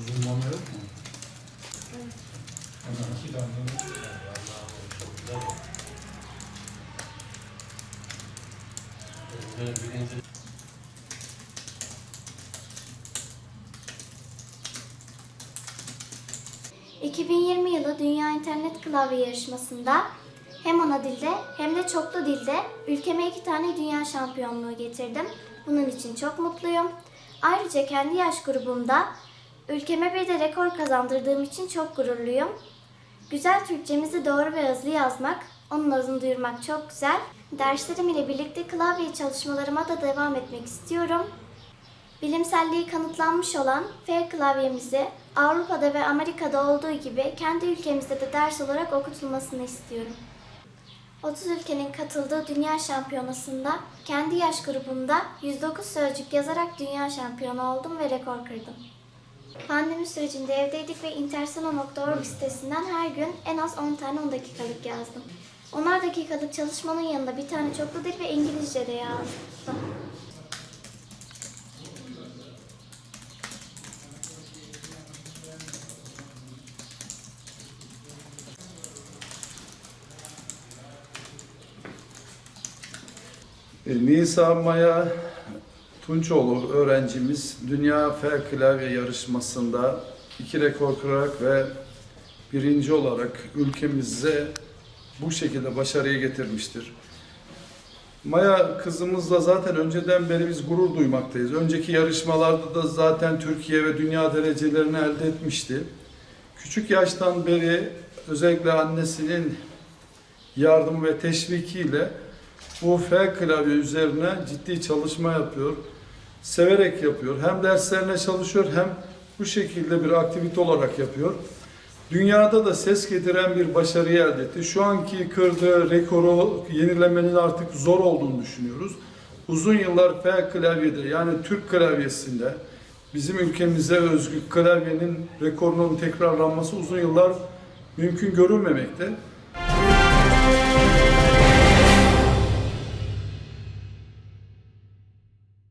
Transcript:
Uzunlama yok mu? Evet. Hemen iki damla. Allah'ım ...2020 yılı Dünya İnternet Klavye Yarışması'nda hem ana dilde hem de çoklu dilde ülkeme iki tane dünya şampiyonluğu getirdim. Bunun için çok mutluyum. Ayrıca kendi yaş grubumda ülkeme bir de rekor kazandırdığım için çok gururluyum. Güzel Türkçemizi doğru ve hızlı yazmak, onun adını duyurmak çok güzel. Derslerim ile birlikte klavye çalışmalarıma da devam etmek istiyorum. Bilimselliği kanıtlanmış olan F klavyemizi Avrupa'da ve Amerika'da olduğu gibi kendi ülkemizde de ders olarak okutulmasını istiyorum. 30 ülkenin katıldığı dünya şampiyonasında kendi yaş grubumda 109 sözcük yazarak dünya şampiyonu oldum ve rekor kırdım. Pandemi sürecinde evdeydik ve intersano.org sitesinden her gün en az 10 tane 10 dakikalık yazdım. 10'ar dakikalık çalışmanın yanında bir tane çoklu dil ve İngilizce de yazdım. E, Nisa Maya Tunçoğlu öğrencimiz Dünya F Klavye yarışmasında iki rekor kırarak ve birinci olarak ülkemize bu şekilde başarıyı getirmiştir. Maya kızımızla zaten önceden beri biz gurur duymaktayız. Önceki yarışmalarda da zaten Türkiye ve dünya derecelerini elde etmişti. Küçük yaştan beri özellikle annesinin yardımı ve teşvikiyle bu F klavye üzerine ciddi çalışma yapıyor. Severek yapıyor. Hem derslerine çalışıyor hem bu şekilde bir aktivite olarak yapıyor. Dünyada da ses getiren bir başarı elde etti. Şu anki kırdığı rekoru yenilemenin artık zor olduğunu düşünüyoruz. Uzun yıllar F klavyede yani Türk klavyesinde bizim ülkemize özgü klavyenin rekorunun tekrarlanması uzun yıllar mümkün görülmemekte.